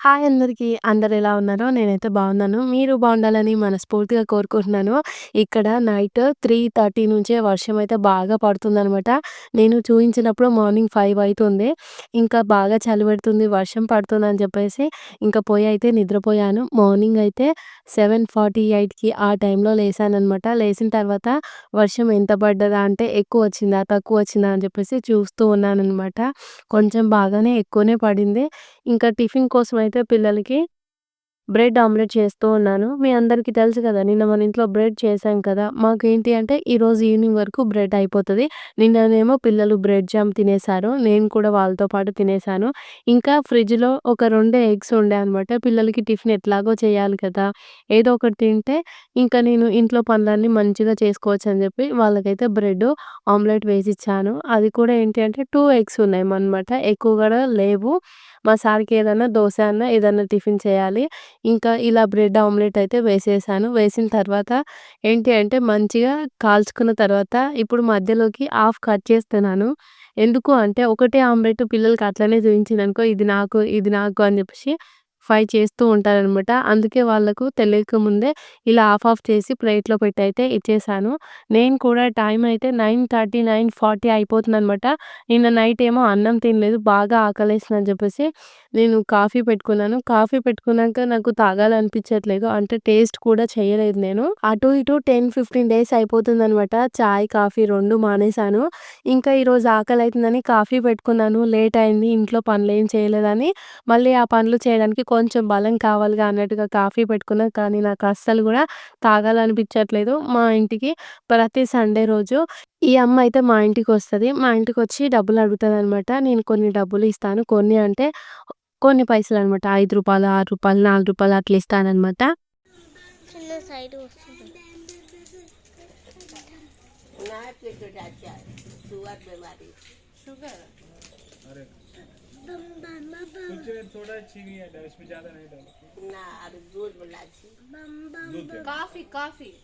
Hi అందరికీ. అందరు ఎలా ఉన్నారో నేనైతే బాగున్నాను. మీరు బాగుండాలని మనస్ఫూర్తిగా కోరుకుంటున్నాను. ఇక్కడ నైట్ 3:30 నుంచే వర్షం అయితే బాగా పడుతుందనమాట. నేను చూపించినప్పుడు మార్నింగ్ ఫైవ్ అవుతుంది ఇంకా బాగా చలిపెడుతుంది వర్షం వర్షం పడుతుందని చెప్పేసి ఇంకా పోయి అయితే నిద్రపోయాను. మార్నింగ్ అయితే 7:48కి ఆ టైంలో లేసానమాట లేచిన తర్వాత వర్షం ఎంత పడ్డదా అంటే ఎక్కువ వచ్చిందా? తక్కువ వచ్చిందా? అని చెప్పేసి చూస్తూ ఉన్నానమాట కొంచెం బాగానే ఎక్కువనే పడింది. ఇంకా టిఫిన్ కోసం అయితే పిల్లలకి బ్రెడ్ ఆమ్లెట్ చేస్తూ ఉన్నాను. మీ అందరికీ తెలుసు కదా! నిన్న మన ఇంట్లో బ్రెడ్ చేశాం కదా! మాకు ఏంటి అంటే ఈరోజు ఈవినింగ్ వరకు బ్రెడ్ అయిపోతుంది నిన్ననేమో పిల్లలు బ్రెడ్ జామ్ తినేసారు. నేను కూడా వాళ్ళతో పాటు తినేసాను. ఇంకా ఫ్రిడ్జ్‌లో ఒక రెండే ఎగ్స్ ఉండే అనమాట. పిల్లలకి టిఫిన్ ఎట్లాగో చేయాలి కదా! ఏదో ఒకటి తింటే ఇంకా నేను ఇంట్లో పనులన్నీ మంచిగా చేసుకోవచ్చని చెప్పి వాళ్ళకైతే బ్రెడ్ ఆమ్లెట్ వేసి ఇచ్చాను అది కూడా ఏంటి అంటే టూ ఎగ్స్ ఉన్నాయన్నమాట. ఎక్కువ కూడా లేవు. మా సార్‌కి ఏదన్నా దోశ అన్న ఏదన్నా టిఫిన్ చేయాలి. ఇంకా ఇలా బ్రెడ్ ఆమ్లెట్ అయితే వేసేసాను. వేసిన తర్వాత ఏంటి అంటే మంచిగా కాల్చుకున్న తర్వాత ఇప్పుడు మధ్యలోకి హాఫ్ కట్ చేస్తున్నాను. ఎందుకు అంటే ఒకటే ఆమ్లెట్ పిల్లలకి అట్లనే అనుకో ఇది నాకు, ఇది నాకు అని చెప్పేసి ఫ్రై చేస్తూ ఉంటారనమాట. అందుకే వాళ్ళకు తెలియక ముందే ఇలా హాఫ్ ఆఫ్ చేసి ప్లేట్‌లో పెట్టయితే ఇచ్చేసాను. నేను కూడా టైం అయితే 9:30, 9:40 అయిపోతుందనమాట. నిన్న నైట్ ఏమో అన్నం తినలేదు. బాగా ఆకలేసిందని చెప్పేసి నేను కాఫీ పెట్టుకున్నాను. కాఫీ పెట్టుకున్నాక నాకు తాగాలనిపించట్లేదు. అంటే టేస్ట్ కూడా చేయలేదు నేను. అటు ఇటు 10, 15 డేస్ అయిపోతుందనమాట. చాయ్, కాఫీ రెండు మానేసాను. ఇంకా ఈరోజు ఆకలి అవుతుందని కాఫీ పెట్టుకున్నాను. లేట్ అయింది. ఇంట్లో పనులేం చేయలేదని మళ్ళీ ఆ పనులు చేయడానికి కొంచెం బలం కావాలిగా అన్నట్టుగా కాఫీ పెట్టుకున్నా. కానీ నాకు అస్సలు కూడా తాగాలనిపించట్లేదు. మా ఇంటికి ప్రతి సండే రోజు ఈ అమ్మ అయితే మా ఇంటికొస్తది. మా ఇంటికొచ్చి డబ్బులు అడుగుతదనమాట. నేను కొన్ని డబ్బులు ఇస్తాను. కొన్ని అంటే కొన్ని పైసలనమాట. రూ. 5, రూ. 6, రూ. 4 అట్లా ఇస్తాననమాట. చిన్న थोड़ा चीनी डाल इसमें ज़्यादा नहीं डालो। ना दूध काफ़ी काफ़ी।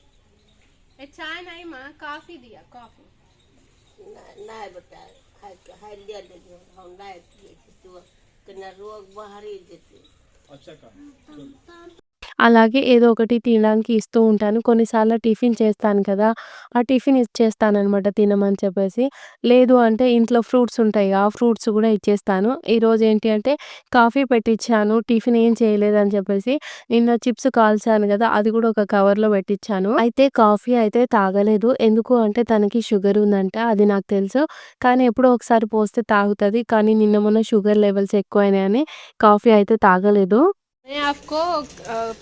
ए चाय नहीं माँ काफ़ी दिया काफ़ी। ना बेटा रोग बाहरी अच्छा का అలాగే ఏదో ఒకటి తినడానికి ఇస్తూ ఉంటాను. కొన్నిసార్లు టిఫిన్ చేస్తాను కదా! ఆ టిఫిన్ ఇచ్చేస్తాననమాట తినమని చెప్పేసి. లేదు అంటే ఇంట్లో ఫ్రూట్స్ ఉంటాయి. ఆ ఫ్రూట్స్ కూడా ఇచ్చేస్తాను. ఈరోజు ఏంటి అంటే కాఫీ పెట్టించాను టిఫిన్ ఏం చేయలేదని చెప్పేసి నిన్న చిప్స్ కాల్చాను కదా! అది కూడా ఒక కవర్‌లో పెట్టించాను అయితే కాఫీ అయితే తాగలేదు. ఎందుకు అంటే తనకి షుగర్ ఉందంట. అది నాకు తెలుసు. కానీ ఎప్పుడో ఒకసారి పోస్తే తాగుతుంది కానీ నిన్న మొన్న షుగర్ లెవెల్స్ ఎక్కువైనాయని కాఫీ అయితే తాగలేదు. मैं आपको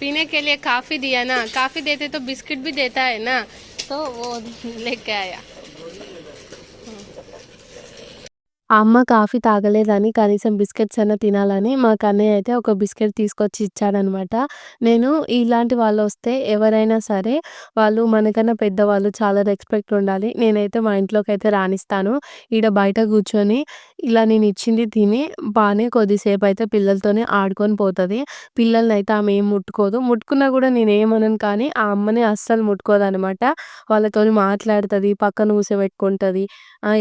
पीने के लिए काफ़ी दिया ना। काफ़ी देते तो बिस्किट भी देता है ना? तो वो लेके आया। ఆ అమ్మ కాఫీ తాగలేదని కనీసం బిస్కెట్స్ అన్నా తినాలని మా కన్నయ్య అయితే ఒక బిస్కెట్ తీసుకొచ్చి ఇచ్చాడనమాట. నేను ఇలాంటి వాళ్ళు వస్తే ఎవరైనా సరే వాళ్ళు మనకన్నా పెద్దవాళ్ళు చాలా రెస్పెక్ట్ ఉండాలి. నేనైతే మా ఇంట్లోకి అయితే రానిస్తాను. ఈడ బయట కూర్చొని ఇలా నేను ఇచ్చింది తిని బాగానే కొద్దిసేపు అయితే పిల్లలతోనే ఆడుకొని పోతుంది పిల్లల్ని అయితే ఆమె ఏం ముట్టుకోదు. ముట్టుకున్నా కూడా నేను ఏమనను కానీ ఆ అమ్మని అస్సలు ముట్టుకోదనమాట. వాళ్ళతోని మాట్లాడుతుంది పక్కన కూసోబెట్టుకుంటది.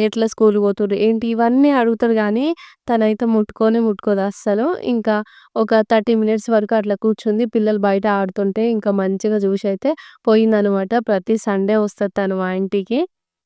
ఎట్లా స్కూల్ పోతుర్రు? ఏంటి? ఇవన్నీ అడుగుతారు కానీ తనైతే ముట్టుకొని ముట్టుకోదు అస్సలు. ఇంకా ఒక 30 మినిట్స్ వరకు అట్లా కూర్చుంది. పిల్లలు బయట ఆడుతుంటే ఇంకా మంచిగా చూసి అయితే పోయిందనమాట. ప్రతి సండే వస్తుంది తను మా ఇంటికి.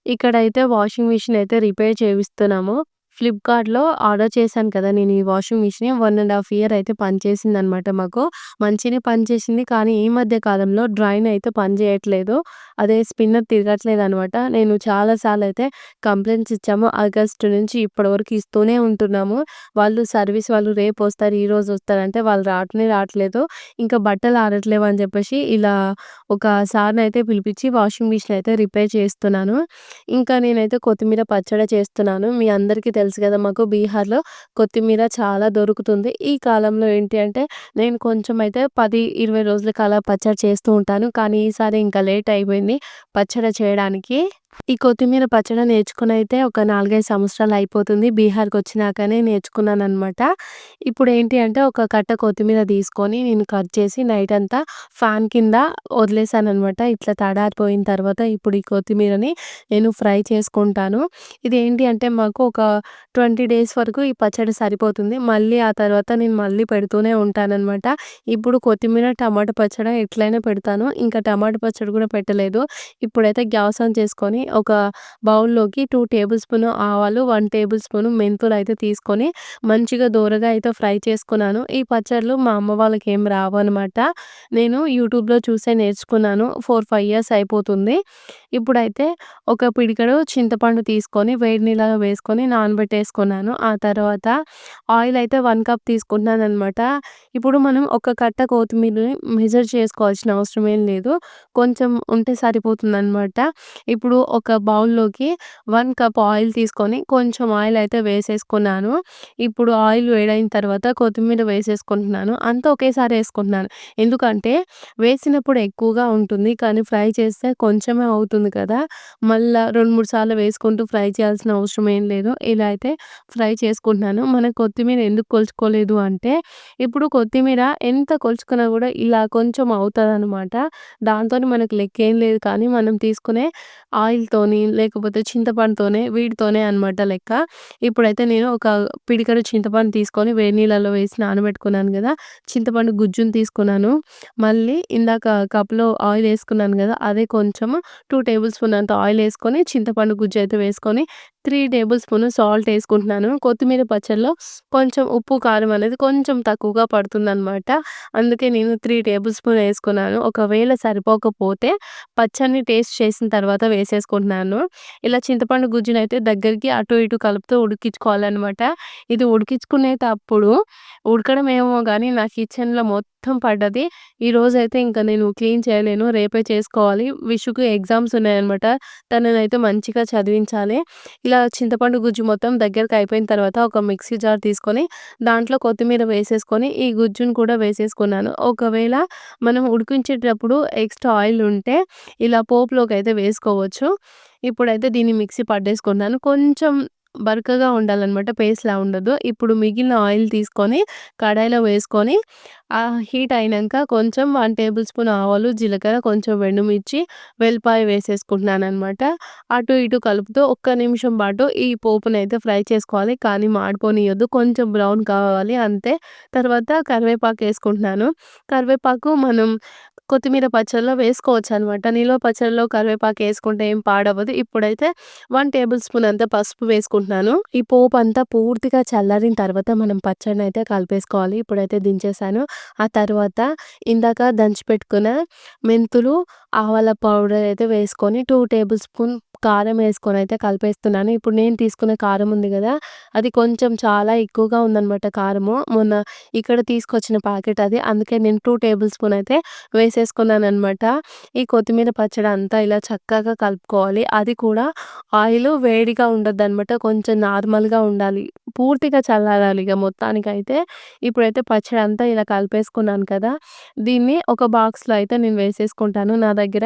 ఇక్కడైతే వాషింగ్ మిషన్ అయితే రిపేర్ చేయిస్తున్నాము ఫ్లిప్‌కార్ట్‌లో ఆర్డర్ చేశాను కదా! నేను ఈ washing machine one and half year అయితే పనిచేసిందనమాట మాకు. మంచినే పనిచేసింది. కానీ ఈ మధ్య కాలంలో డ్రైన్ అయితే పనిచేయట్లేదు. అదే స్పిన్నర్ తిరగట్లేదు అనమాట నేను చాలా సార్లయితే కంప్లైంట్స్ ఇచ్చాము. ఆగస్టు నుంచి ఇప్పటి వరకు ఇస్తూనే ఉంటున్నాము. వాళ్ళు సర్వీస్ వాళ్ళు రేపు వస్తారు ఈరోజు వస్తారంటే వాళ్ళు రావటమే రావట్లేదు. ఇంకా బట్టలు ఆడట్లేవు అని చెప్పేసి ఇలా ఒక సార్‌నయితే పిలిపించి వాషింగ్ మిషన్ అయితే రిపేర్ చేస్తున్నాను. ఇంకా నేనైతే కొత్తిమీర పచ్చడి చేస్తున్నాను. మీ అందరికీ తెలుసు కదా! మాకు బీహార్‌లో కొత్తిమీర చాలా దొరుకుతుంది. ఈ కాలంలో ఏంటి అంటే నేను కొంచెం అయితే పది ఇరవై రోజులకి అలా పచ్చడి చేస్తూ ఉంటాను. కానీ ఈసారి ఇంకా లేట్ అయిపోయింది పచ్చడి చేయడానికి. ఈ కొత్తిమీర పచ్చడి నేర్చుకొనైతే ఒక 4, 5 సంవత్సరాలు అయిపోతుంది. బీహార్కి వచ్చినాకనే నేర్చుకున్నాను అనమాట ఇప్పుడు ఏంటి అంటే ఒక కట్ట కొత్తిమీర తీసుకొని నేను కట్ చేసి నైట్ అంతా ఫ్యాన్ కింద వదిలేసాను అనమాట ఇట్లా తడారిపోయిన తర్వాత ఇప్పుడు ఈ కొత్తిమీరని నేను ఫ్రై చేసుకుంటాను. ఇది ఏంటి అంటే మాకు ఒక 20 డేస్ వరకు ఈ పచ్చడి సరిపోతుంది. మళ్ళీ ఆ తర్వాత నేను మళ్ళీ పెడుతూనే ఉంటానన్నమాట ఇప్పుడు కొత్తిమీర, టమాటా పచ్చడి ఎట్లైనా పెడతాను. ఇంకా టమాటా పచ్చడి కూడా పెట్టలేదు. ఇప్పుడైతే గ్యాస్ ఆన్ చేసుకొని ఒక బౌల్‌లోకి టూ టేబుల్ స్పూన్ ఆవాలు, వన్ టేబుల్ స్పూన్ మెంతులు అయితే తీసుకొని మంచిగా దోరగా అయితే ఫ్రై చేసుకున్నాను. ఈ పచ్చళ్ళు మా అమ్మ వాళ్ళకి ఏం రావనమాట. నేను యూట్యూబ్‌లో చూసే నేర్చుకున్నాను. 4, 5 ఇయర్స్ అయిపోతుంది. ఇప్పుడైతే ఒక పిడికడు చింతపండు తీసుకొని వేడి నీళ్ళలో వేసుకొని నానబెట్టేసుకున్నాను. ఆ తర్వాత ఆయిల్ అయితే వన్ కప్ తీసుకుంటున్నాను అనమాట ఇప్పుడు మనం ఒక కట్ట కొత్తిమీరని మెజర్ చేసుకోవాల్సిన అవసరం ఏం లేదు. కొంచెం ఉంటే సరిపోతుంది అనమాట ఇప్పుడు ఒక బౌల్‌లోకి వన్ కప్ ఆయిల్ తీసుకొని కొంచెం ఆయిల్ అయితే వేసేసుకున్నాను. ఇప్పుడు ఆయిల్ వేడైన తర్వాత కొత్తిమీర వేసేసుకుంటున్నాను. అంతా ఒకేసారి వేసుకుంటున్నాను ఎందుకంటే వేసినప్పుడు ఎక్కువగా ఉంటుంది. కానీ ఫ్రై చేస్తే కొంచెమే అవుతుంది కదా! మళ్ళీ రెండు మూడు సార్లు వేసుకుంటూ ఫ్రై చేయాల్సిన అవసరం ఏం లేదు. ఇలా అయితే ఫ్రై చేసుకుంటున్నాను. మనం కొత్తిమీర ఎందుకు కొలుచుకోలేదు అంటే ఇప్పుడు కొత్తిమీర ఎంత కొలుచుకున్నా కూడా ఇలా కొంచెం అవుతుంది అనమాట దాంతోని మనకు లెక్క ఏం లేదు కానీ మనం తీసుకునే ఆయిల్ నీళ్ళతోని లేకపోతే చింతపండుతోనే వీటితోనే అనమాట లెక్క. ఇప్పుడైతే నేను ఒక పిడికడు చింతపండు తీసుకొని వేడి నీళ్ళలో వేసి నానబెట్టుకున్నాను కదా చింతపండు గుజ్జును తీసుకున్నాను. మళ్ళీ ఇందాక కప్‌లో ఆయిల్ వేసుకున్నాను కదా అదే కొంచెం టూ టేబుల్ స్పూన్ అంత ఆయిల్ వేసుకొని చింతపండు గుజ్జు అయితే వేసుకొని త్రీ టేబుల్ స్పూన్ సాల్ట్ వేసుకుంటున్నాను కొత్తిమీర పచ్చడిలో కొంచెం ఉప్పు, కారం అనేది కొంచెం తక్కువగా పడుతుందనమాట. అందుకే నేను త్రీ టేబుల్ స్పూన్ వేసుకున్నాను ఒకవేళ సరిపోకపోతే పచ్చడిని టేస్ట్ చేసిన తర్వాత వేసేసుకుంటున్నాను. ఇలా చింతపండు గుజ్జునైతే దగ్గరికి అటు ఇటు కలుపుతూ ఉడికించుకోవాలన్నమాట ఇది ఉడికించుకునేటప్పుడు ఉడకడం ఏమో కానీ నా కిచెన్‌లో మొత్తం పడ్డది. ఈరోజైతే ఇంకా నేను క్లీన్ చేయలేను. రేపే చేసుకోవాలి. విషుకు ఎగ్జామ్స్ ఉన్నాయన్నమాట తననైతే మంచిగా చదివించాలి. ఇలా చింతపండు గుజ్జు మొత్తం దగ్గరికి అయిపోయిన తర్వాత ఒక మిక్సీ జార్ తీసుకొని దాంట్లో కొత్తిమీర వేసేసుకొని ఈ గుజ్జును కూడా వేసేసుకున్నాను. ఒకవేళ మనం ఉడికించేటప్పుడు ఎక్స్ట్రా ఆయిల్ ఉంటే ఇలా పోపులోకైతే వేసుకోవచ్చు. ఇప్పుడైతే దీన్ని మిక్సీ పట్టేసుకున్నాను. కొంచెం బరకగా ఉండాలన్నమాట పేస్ట్‌లా ఉండదు. ఇప్పుడు మిగిలిన ఆయిల్ తీసుకొని కడాయిలో వేసుకొని ఆ హీట్ అయినాక కొంచెం వన్ టేబుల్ స్పూన్ ఆవాలు, జీలకర్ర, కొంచెం ఎండుమిర్చి, వెల్లిపాయ వేసేసుకుంటున్నాననమాట. అటు ఇటు కలుపుతూ ఒక్క నిమిషం పాటు ఈ పోపునైతే ఫ్రై చేసుకోవాలి. కానీ మాడిపోనియొద్దు. కొంచెం బ్రౌన్ కావాలి అంతే. తర్వాత కరివేపాకు వేసుకుంటున్నాను కరివేపాకు మనం కొత్తిమీర పచ్చడిలో వేసుకోవచ్చనమాట. నిలువ పచ్చడిలో కరివేపాకు వేసుకుంటే ఏం పాడవ్వదు. ఇప్పుడైతే వన్ టేబుల్ స్పూన్ అంతా పసుపు వేసుకుంటున్నాను. ఈ పోపు అంతా పూర్తిగా చల్లారిన తర్వాత మనం పచ్చడినైతే కలిపేసుకోవాలి. ఇప్పుడైతే దించేసాను. ఆ తర్వాత ఇందాక దంచి పెట్టుకున్న మెంతులు, ఆవాల పౌడర్ అయితే వేసుకొని టూ టేబుల్ స్పూన్ కారం వేసుకొని అయితే కలిపేస్తున్నాను. ఇప్పుడు నేను తీసుకున్న కారం ఉంది కదా అది కొంచెం చాలా ఎక్కువగా ఉందనమాట కారము. మొన్న ఇక్కడ తీసుకొచ్చిన ప్యాకెట్ అది. అందుకే నేను టూ టేబుల్ స్పూన్ అయితే వేసేసుకున్నాననమాట. ఈ కొత్తిమీర పచ్చడి అంతా ఇలా చక్కగా కలుపుకోవాలి. అది కూడా ఆయిల్ వేడిగా ఉండొద్దనమాట. కొంచెం నార్మల్‌గా ఉండాలి. పూర్తిగా చల్లారాలి ఇక మొత్తానికైతే. ఇప్పుడైతే పచ్చడి అంతా ఇలా కలిపేసుకున్నాను కదా! దీన్ని ఒక బాక్స్‌లో అయితే నేను వేసేసుకుంటాను. నా దగ్గర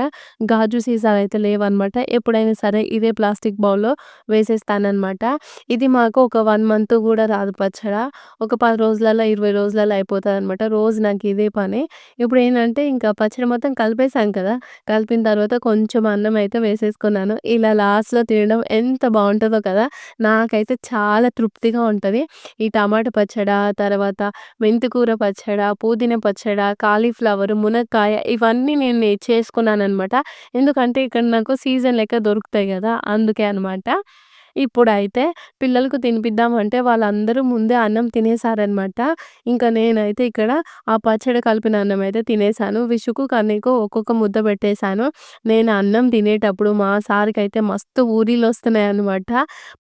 గాజు సీసాలు అయితే లేవన్నమాట ఎప్పుడైనా సరే ఇదే ప్లాస్టిక్ బౌల్‌లో వేసేస్తానమాట ఇది మాకు ఒక వన్ మంత్ కూడా రాదు పచ్చడ. ఒక పది రోజులలో, 20 రోజులలో అయిపోతుంది అనమాట రోజు నాకు ఇదే పని. ఇప్పుడు ఏంటంటే ఇంకా పచ్చడి మొత్తం కలిపేసాం కదా! కలిపిన తర్వాత కొంచెం అన్నం అయితే వేసేసుకున్నాను. ఇలా లాస్ట్‌లో తినడం ఎంత బాగుంటుందో కదా! నాకైతే చాలా తృప్తిగా ఉంటుంది ఈ టమాటా పచ్చడ, తర్వాత మెంతికూర పచ్చడ, పుదీనా పచ్చడ, కాలీఫ్లవర్, మునక్కాయ ఇవన్నీ నేను చేసుకున్నాను చేసుకున్నాననమాట. ఎందుకంటే ఇక్కడ నాకు సీజన్ లెక్క దొరుకుతాయి కదా అందుకే అనమాట. ఇప్పుడైతే పిల్లలకు తినిపిద్దామంటే వాళ్ళందరూ ముందే అన్నం తినేసారనమాట. ఇంకా నేనైతే ఇక్కడ ఆ పచ్చడి కలిపిన అన్నం అయితే తినేసాను. విషుకు, కన్నీకు ఒక్కొక్క ముద్ద పెట్టేసాను. నేను అన్నం తినేటప్పుడు మా సార్కి అయితే మస్తు ఊరిలో వస్తున్నాయి అనమాట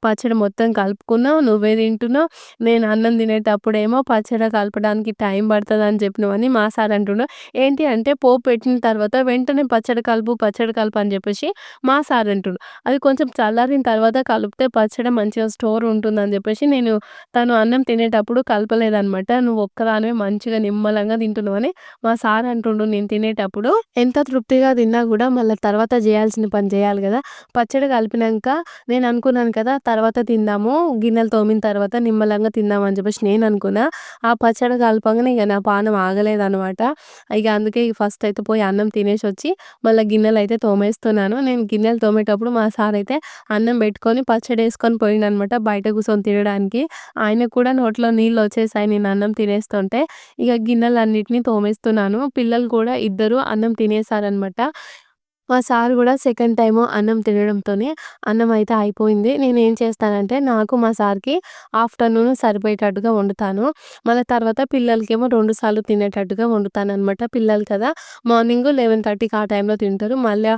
పచ్చడి మొత్తం కలుపుకున్నావు. నువ్వే తింటున్నావు. నేను అన్నం తినేటప్పుడేమో పచ్చడి కలపడానికి టైం పడతదని చెప్పినవని మా సార్ అంటుండు. ఏంటి అంటే పోపు పెట్టిన తర్వాత వెంటనే పచ్చడి కలుపు, పచ్చడి కలుపు అని చెప్పేసి మా సార్ అంటుండు. అది కొంచెం చల్లారిన తర్వాత కలిపితే పచ్చడి మంచిగా స్టోర్ ఉంటుందని చెప్పేసి నేను తను అన్నం తినేటప్పుడు కలపలేదనమాట. "నువ్వు ఒక్కదానివే మంచిగా నిమ్మలంగా తింటున్నావని" మా సార్ అంటుండు నేను తినేటప్పుడు. ఎంత తృప్తిగా తిన్నా కూడా మళ్ళీ తర్వాత చేయాల్సిన పని చేయాలి కదా పచ్చడి కలిపినాక నేను అనుకున్నాను కదా! తర్వాత తిందాము గిన్నెలు తోమిన తర్వాత నిమ్మలంగా తిందాం అని చెప్పేసి నేను అనుకున్నా. ఆ పచ్చడి కలపంగానే ఇక నా పానం ఆగలేదనమాట. ఇక అందుకే ఫస్ట్ అయితే పోయి అన్నం తినేసి వచ్చి మళ్ళీ గిన్నెలు అయితే తోమేస్తున్నాను. నేను గిన్నెలు తోమేటప్పుడు మా సార్ అయితే అన్నం బెట్టుకొని పోయిందనమాట పోయిండనమాట బయట కూర్చొని తినడానికి. ఆయన కూడా నోట్లో నీళ్ళు వచ్చేసాయి నేను అన్నం తినేస్తుంటే. ఇక గిన్నెలన్నిటిని తోమేస్తున్నాను. పిల్లలు కూడా ఇద్దరు అన్నం తినేసారనమాట. మా సార్ కూడా సెకండ్ టైమ్ అన్నం తినడంతోనే అన్నం అయితే అయిపోయింది. నేను ఏం చేస్తానంటే నాకు, మా సార్‌కి ఆఫ్టర్‌నూన్ సరిపోయేటట్టుగా వండుతాను. మళ్ళా తర్వాత పిల్లలకేమో రెండు సార్లు తినేటట్టుగా వండుతాననమాట. పిల్లలు కదా! మార్నింగు 11:30కి ఆ టైంలో తింటారు. మళ్ళీ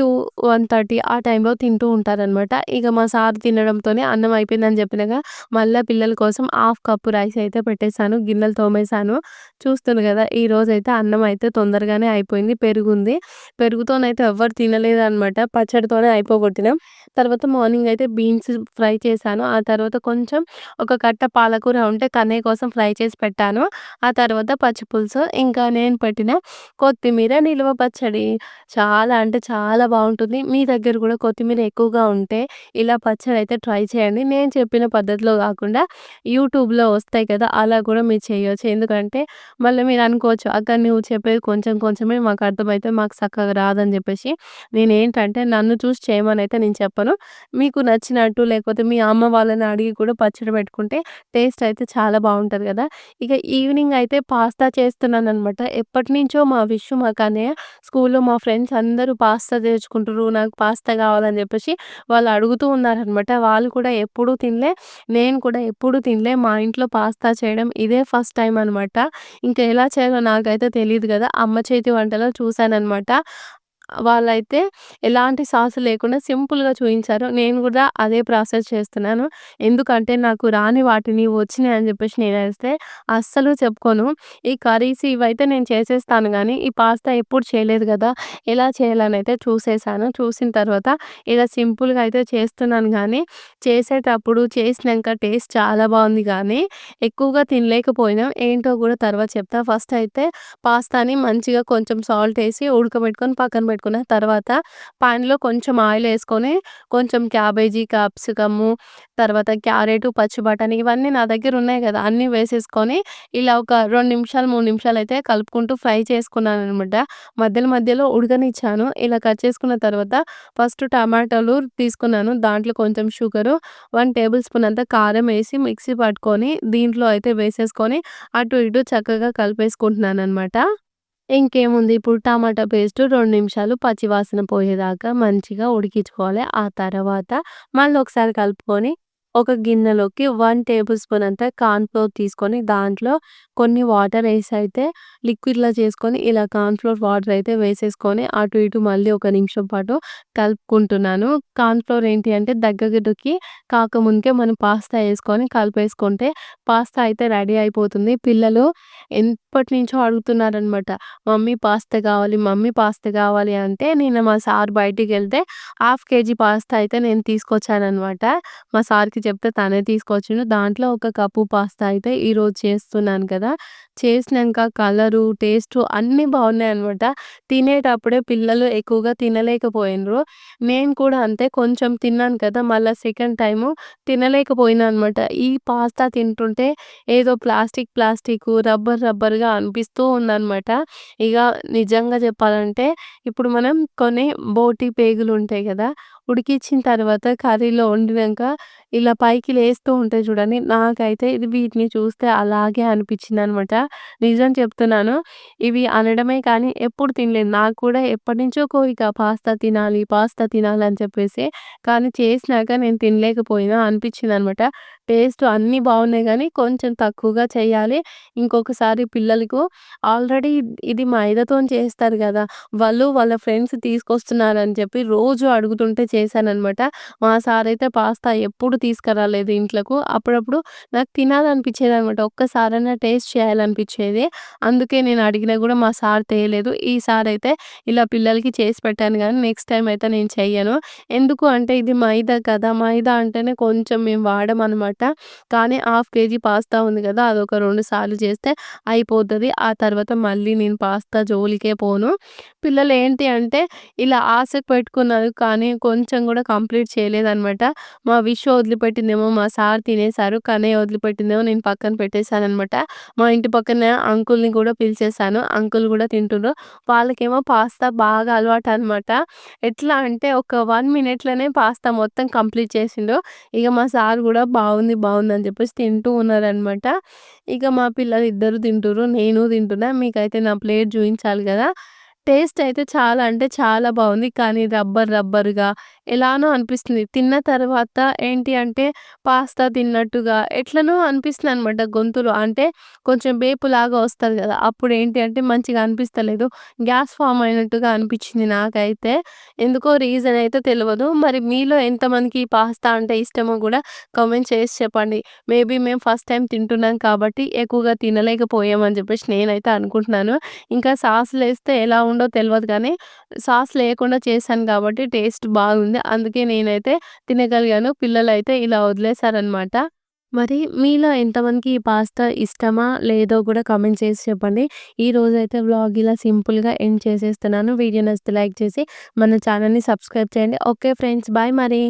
2, 1:30 ఆ టైంలో తింటూ ఉంటారనమాట. ఇక మా సార్ తినడంతోనే అన్నం అయిపోయిందని చెప్పినాక మళ్ళీ పిల్లల కోసం హాఫ్ కప్పు రైస్ అయితే పెట్టేసాను. గిన్నెలు తోమేసాను. ఈ రోజు ఈరోజైతే అన్నం అయితే తొందరగానే అయిపోయింది. పెరుగుంది. పెరుగుతోనైతే ఎవ్వరు తినలేదనమాట. పచ్చడితోనే అయిపోగొట్టినాం. తర్వాత మార్నింగ్ అయితే బీన్స్ ఫ్రై చేశాను. ఆ తర్వాత కొంచెం ఒక కట్ట పాలకూర ఉంటే కన్నయ్య కోసం ఫ్రై చేసి పెట్టాను. ఆ తర్వాత పచ్చిపులుసు ఇంకా నేను పెట్టిన కొత్తిమీర నిల్వ పచ్చడి. చాలా అంటే చాలా బాగుంటుంది మీ దగ్గర కూడా కొత్తిమీర ఎక్కువగా ఉంటే ఇలా పచ్చడి అయితే ట్రై చేయండి. నేను చెప్పిన పద్ధతిలో కాకుండా యూట్యూబ్‌లో వస్తాయి కదా! అలా కూడా మీరు చేయవచ్చు ఎందుకంటే మళ్ళీ మీరు అనుకోవచ్చు అక్కడ నువ్వు చెప్పేది కొంచెం కొంచెమే మాకు అర్థమైతే మాకు చక్కగా రాదని జెప్పేసి. నేనేంటంటే నన్ను చూసి చేయమనైతే నేను చెప్పాను మీకు నచ్చినట్టు లేకపోతే మీ అమ్మ వాళ్ళని అడిగి కూడా పచ్చడి పెట్టుకుంటే టేస్ట్ అయితే చాలా బాగుంటుంది కదా ఇక ఈవినింగ్ అయితే పాస్తా చేస్తున్నాను అనమాట ఎప్పటినుంచో మా విషు, మాకు కన్నయ్య స్కూల్‌లో మా ఫ్రెండ్స్ అందరూ పాస్తా తెచ్చుకుంటారు నాకు పాస్తా కావాలని చెప్పేసి వాళ్ళు అడుగుతూ ఉన్నారనమాట. వాళ్ళు కూడా ఎప్పుడూ తినలే. నేను కూడా ఎప్పుడూ తినలే. మా ఇంట్లో పాస్తా చేయడం ఇదే ఫస్ట్ టైం అనమాట. ఇంకా ఎలా చేయాలో నాకైతే తెలియదు కదా అమ్మ చేతి వంటలో చూసాననమాట. వాళ్ళైతే ఎలాంటి సాస్ లేకుండా సింపుల్‌గా చూపించారు నేను కూడా అదే ప్రాసెస్ చేస్తున్నాను. ఎందుకంటే నాకు రాని వాటిని వచ్చినాయి అని చెప్పేసి నేను వేస్తే అస్సలు చెప్పుకోను. ఈ కర్రీస్ ఇవైతే నేను చేసేస్తాను కానీ ఈ పాస్తా ఎప్పుడు చేయలేదు కదా ఎలా చేయాలని అయితే చూసేసాను. చూసిన తర్వాత ఇలా సింపుల్‌గా అయితే చేస్తున్నాను కానీ చేసేటప్పుడు చేసినాక టేస్ట్ చాలా బాగుంది కానీ ఎక్కువగా తినలేకపోయినాం. ఏంటో కూడా తర్వాత చెప్తా. ఫస్ట్ అయితే పాస్తాని మంచిగా కొంచెం సాల్ట్ వేసి ఉడకబెట్టుకొని పక్కన పెట్టుకున్న తర్వాత పాన్‌లో కొంచెం ఆయిల్ వేసుకొని కొంచెం క్యాబేజీ, క్యాప్సికము తర్వాత క్యారెట్ పచ్చి బఠాణీ ఇవన్నీ నా దగ్గర ఉన్నాయి కదా అన్నీ వేసేసుకొని ఇలా ఒక రెండు నిమిషాలు, మూడు నిమిషాలు అయితే కలుపుకుంటూ ఫ్రై చేసుకున్నాననమాట. మధ్యలో మధ్యలో ఉడకనిచ్చాను. ఇలా కట్ చేసుకున్న తర్వాత ఫస్ట్ టమాటాలు తీసుకున్నాను. దాంట్లో కొంచెం షుగరు, వన్ టేబుల్ స్పూన్ అంతా కారం వేసి మిక్సీ పట్టుకొని దీంట్లో అయితే వేసేసుకొని అటు ఇటు చక్కగా కలిపేసుకుంటున్నాను అనమాట ఇంకేముంది ఇప్పుడు టమాటా పేస్టు రెండు నిమిషాలు పచ్చివాసన పోయేదాకా మంచిగా ఉడికించుకోవాలి. ఆ తర్వాత మళ్ళీ ఒకసారి కలుపుకొని ఒక గిన్నెలోకి వన్ టేబుల్ స్పూన్ అంతా కార్న్ఫ్లోర్ తీసుకొని దాంట్లో కొన్ని వాటర్ వేసి అయితే లిక్విడ్‌లా చేసుకొని ఇలా కార్న్ఫ్లోర్ వాటర్ అయితే వేసేసుకొని అటు ఇటు మళ్ళీ ఒక నిమిషం పాటు కలుపుకుంటున్నాను. కార్న్ఫ్లోర్ ఏంటి అంటే దగ్గరికి కాకముందుకే మనం పాస్తా వేసుకొని కలిపేసుకుంటే పాస్తా అయితే రెడీ అయిపోతుంది. పిల్లలు ఎప్పటినుంచో అడుగుతున్నారనమాట. మమ్మీ పాస్తా కావాలి, మమ్మీ పాస్తా కావాలి అంటే నేను మా సార్ బయటికి వెళ్తే హాఫ్ కేజీ పాస్తా అయితే నేను తీసుకొచ్చాననమాట. మా సార్‌కి చెప్తే తనే తీసుకొచ్చిండు. దాంట్లో ఒక కప్పు పాస్తా అయితే ఈరోజు చేస్తున్నాను కదా! చేసినాక కలరు, టేస్టు అన్నీ బాగున్నాయి అనమాట తినేటప్పుడే పిల్లలు ఎక్కువగా తినలేకపోయిండ్రు. నేను కూడా అంతే కొంచెం తిన్నాను కదా! మళ్ళా సెకండ్ టైము తినలేకపోయినా అనమాట. ఈ పాస్తా తింటుంటే ఏదో ప్లాస్టిక్ ప్లాస్టిక్ రబ్బర్ రబ్బర్‌గా అనిపిస్తూ ఉందనమాట. ఇక నిజంగా చెప్పాలంటే ఇప్పుడు మనం కొన్ని బోటి పేగులు ఉంటాయి కదా ఉడికిచ్చిన తర్వాత కర్రీలో వండినాక ఇలా పైకి లేస్తూ ఉంటాయి చూడండి. నాకైతే ఇది వీటిని చూస్తే అలాగే అనిపించింది అనమాట నిజం చెప్తున్నాను. ఇవి అనడమే కానీ ఎప్పుడు తినలేదు. నాకు కూడా ఎప్పటినుంచో కోరిక పాస్తా తినాలి, పాస్తా తినాలి అని చెప్పేసి. కానీ చేసినాక నేను తినలేకపోయినా అనిపించింది అనమాట టేస్ట్ అన్నీ బాగున్నాయి కానీ కొంచెం తక్కువగా చేయాలి. ఇంకొకసారి పిల్లలకు ఆల్రెడీ ఇది మైదాతో చేస్తారు కదా వాళ్ళు వాళ్ళ ఫ్రెండ్స్ తీసుకొస్తున్నారని చెప్పి రోజు అడుగుతుంటే చేశానమాట మా సార్ అయితే పాస్తా ఎప్పుడు తీసుకురాలేదు ఇంట్లోకు. అప్పుడప్పుడు నాకు తినాలనిపిచ్చేదనమాట. ఒక్కసారైనా టేస్ట్ చేయాలనిపించేది అందుకే నేను అడిగినా కూడా మా సార్ తేయలేదు ఈసారి అయితే ఇలా పిల్లలకి చేసి పెట్టాను కానీ నెక్స్ట్ టైం అయితే నేను చెయ్యను. ఎందుకు అంటే ఇది మైదా కదా! మైదా అంటేనే కొంచెం మేము వాడమనమాట. కానీ హాఫ్ కేజీ పాస్తా ఉంది గదా! అదొక రెండు సార్లు చేస్తే అయిపోతుంది ఆ తర్వాత మళ్ళీ నేను పాస్తా జోలికే పోను. పిల్లలు ఏంటి అంటే ఇలా ఆశ పెట్టుకున్నారు కానీ కొంచెం కూడా కంప్లీట్ చేయలేదనమాట. మా విష్ వదిలిపెట్టిందేమో మా సార్ తినేసారు. కానీ వదిలిపెట్టిందేమో నేను పక్కన పెట్టేసాననమాట. మా ఇంటి పక్కన అంకుల్‌ని కూడా పిలిచేసాను. అంకుల్ కూడా తింటుండ్రు వాళ్ళకేమో పాస్తా బాగా అలవాటు అనమాట ఎట్లా అంటే ఒక వన్ మినిట్‌లోనే పాస్తా మొత్తం కంప్లీట్ చేసిండు. ఇక మా సార్ కూడా బాగుంది బాగుంది బాగుంది అని చెప్పేసి తింటూ ఉన్నారనమాట. ఇక మా పిల్లలు ఇద్దరు తింటుర్రు. నేను తింటున్నా. మీకైతే నా ప్లేట్ చూపించాలి కదా టేస్ట్ అయితే చాలా అంటే చాలా బాగుంది కానీ రబ్బర్ రబ్బర్‌గా ఎలానో అనిపిస్తుంది. తిన్న తర్వాత ఏంటి అంటే పాస్తా తిన్నట్టుగా ఎట్లనో అనిపిస్తుందనమాట గొంతులో. అంటే కొంచెం వేపులాగా వస్తది అప్పుడు ఏంటి అంటే మంచిగా అనిపిస్తలేదు. గ్యాస్ ఫామ్ అయినట్టుగా అనిపించింది నాకైతే. ఎందుకో రీజన్ అయితే తెలవదు. మరి మీలో ఎంతమందికి పాస్తా అంటే ఇష్టమో కూడా కామెంట్ చేసి చెప్పండి. మేబీ మేము ఫస్ట్ టైం తింటున్నాం కాబట్టి ఎక్కువగా తినలేకపోయామని చెప్పేసి నేనైతే అనుకుంటున్నాను. ఇంకా సాసులేస్తే ఎలా ఉండో తెలియదు కానీ సాస్ లేకుండా చేశాను కాబట్టి టేస్ట్ బాగుంది. అందుకే నేనైతే తినగలిగాను. పిల్లలు అయితే ఇలా వదిలేసారనమాట. మరి మీలో ఎంతమందికి ఈ పాస్తా ఇష్టమా? లేదో కూడా కామెంట్ చేసి చెప్పండి. ఈరోజైతే వ్లాగ్ ఇలా సింపుల్‌గా ఎండ్ చేసేస్తున్నాను. వీడియో నచ్చితే లైక్ చేసి మన ఛానల్ని సబ్స్క్రైబ్ చేయండి. Okay friends. బాయ్ మరి.